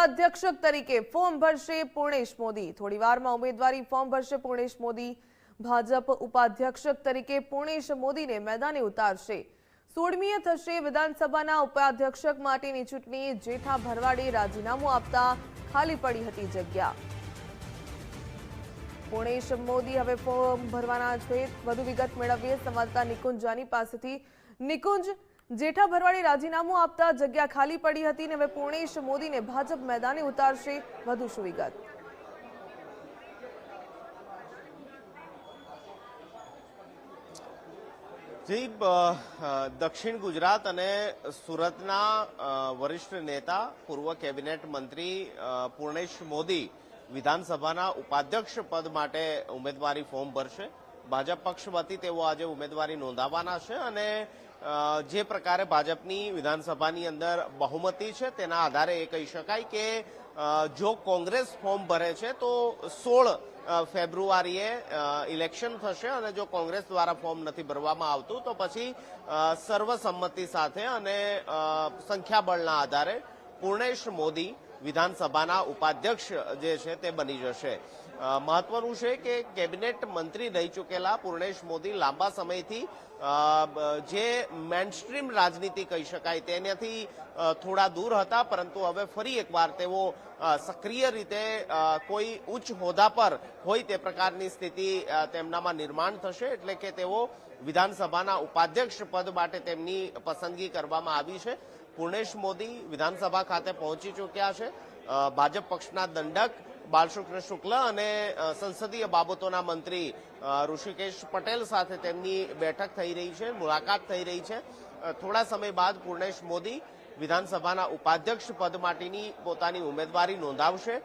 ઉપાધ્યક્ષ તરીકે ફોર્મ ભરશે પૂર્ણેશ મોદી. થોડીવારમાં ઉમેદવારી ફોર્મ ભરશે પૂર્ણેશ મોદી. ભાજપ ઉપાધ્યક્ષ તરીકે પૂર્ણેશ મોદીને મેદાને ઉતારશે. સોળમીએ થશે વિધાનસભાના ઉપાધ્યક્ષ માટેની ચૂંટણી. જેઠા ભરવાડે રાજીનામું આપતા ખાલી પડી હતી જગ્યા. પૂર્ણેશ મોદી હવે ફોર્મ ભરવાના છે. વધુ વિગત મેળવીએ. સંવાદદાતા નિકુંજ જાની પાસેથી. નિકુંજ જેઠા ભરવાડે રાજીનામું આપતા જગ્યા ખાલી પડી હતી અને હવે પૂર્ણેશ મોદીને ભાજપ મેદાને ઉતારશે વધુ શું વિગત જી દક્ષિણ ગુજરાત અને સુરતના વરિષ્ઠ નેતા, પૂર્વ કેબિનેટ મંત્રી પૂર્ણેશ મોદી વિધાનસભાના ઉપાધ્યક્ષ પદ માટે ઉમેદવારી ફોર્મ ભરશે. ભાજપ પક્ષ વતી તેઓ આજે ઉમેદવારી નોંધાવવાના છે અને જે પ્રકારે ભાજપની વિધાનસભાની અંદર બહુમતી છે, તેના આધારે એ કહી શકાય કે જો કોંગ્રેસ ફોર્મ ભરે છે, તો સોળ ફેબ્રુઆરીએ ઇલેક્શન થશે અને જો કોંગ્રેસ દ્વારા ફોર્મ નથી ભરવામાં આવતું, તો પછી સર્વસંમતિ સાથે અને સંખ્યાબળના આધારે પૂર્ણેશ મોદી વિધાનસભાના ઉપાધ્યક્ષ જે છે તે બની જશે. મહત્વનું છે કે કેબિનેટ મંત્રી રહી ચૂકેલા પૂર્ણેશ મોદી લાંબા સમયથી જે મેનસ્ટ્રીમ રાજનીતિ કહી શકાય તેનાથી થોડા દૂર હતા, પરંતુ હવે ફરી એકવાર તેઓ સક્રિય રીતે કોઈ ઉચ્ચ હોદ્દા પર હોય તે પ્રકારની સ્થિતિ તેમનામાં નિર્માણ થશે, એટલે કે તેઓ વિધાનસભાના ઉપાધ્યક્ષ પદ માટે તેમની પસંદગી કરવામાં આવી છે. પૂર્ણેશ મોદી વિધાનસભા ખાતે પહોંચી ચૂક્યા છે. ભાજપ પક્ષના દંડક બાલશુક્ર શુક્લ અને સંસદીય બાબતોના મંત્રી ઋષિકેશ પટેલ સાથે તેમની બેઠક થઈ રહી છે, મુલાકાત થઈ રહી છે. થોડા સમય બાદ પૂર્ણેશ મોદી વિધાનસભાના ઉપાધ્યક્ષ પદ માટેની પોતાની ઉમેદવારી નોંધાવશે.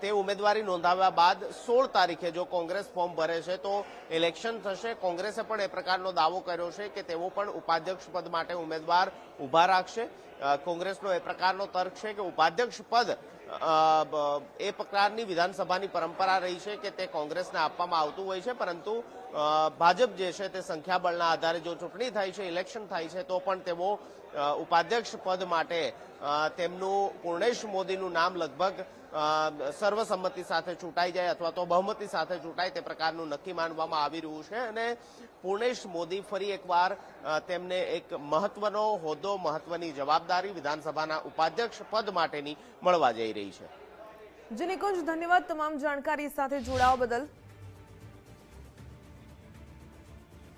તે ઉમેદવારી નોંધાવ્યા બાદ સોળ તારીખે જો કોંગ્રેસ ફોર્મ ભરે છે તો ઇલેક્શન થશે. કોંગ્રેસે પણ એ પ્રકારનો દાવો કર્યો છે કે તેઓ પણ ઉપાધ્યક્ષ પદ માટે ઉમેદવાર ઊભા રાખશે. કોંગ્રેસનો એ પ્રકારનો તર્ક છે કે ઉપાધ્યક્ષ પદ એ પ્રકારની વિધાનસભાની પરંપરા રહી છે કે તે કોંગ્રેસને આપવામાં આવતું હોય છે, પરંતુ ભાજપ જે છે તે સંખ્યાબળના આધારે જો ચૂંટણી થાય છે, ઇલેક્શન થાય છે, તો પણ તેઓ ઉપાધ્યક્ષ પદ માટે તેમનું પૂર્ણેશ મોદીનું નામ લગભગ સર્વસંમતિ સાથે ચૂંટાઈ જાય અથવા તો બહુમતી સાથે ચૂંટાય તે પ્રકારનું નક્કી માનવામાં આવી રહ્યું છે અને પૂર્ણેશ મોદી ફરી એકવાર તેમને એક મહત્વનો હોદ્દો, મહત્વની જવાબદારી વિધાનસભાના ઉપાધ્યક્ષ પદ માટેની મળવા જઈ રહી છે. જી નિકુંજ, ધન્યવાદ તમામ જાણકારી સાથે જોડાવા બદલ.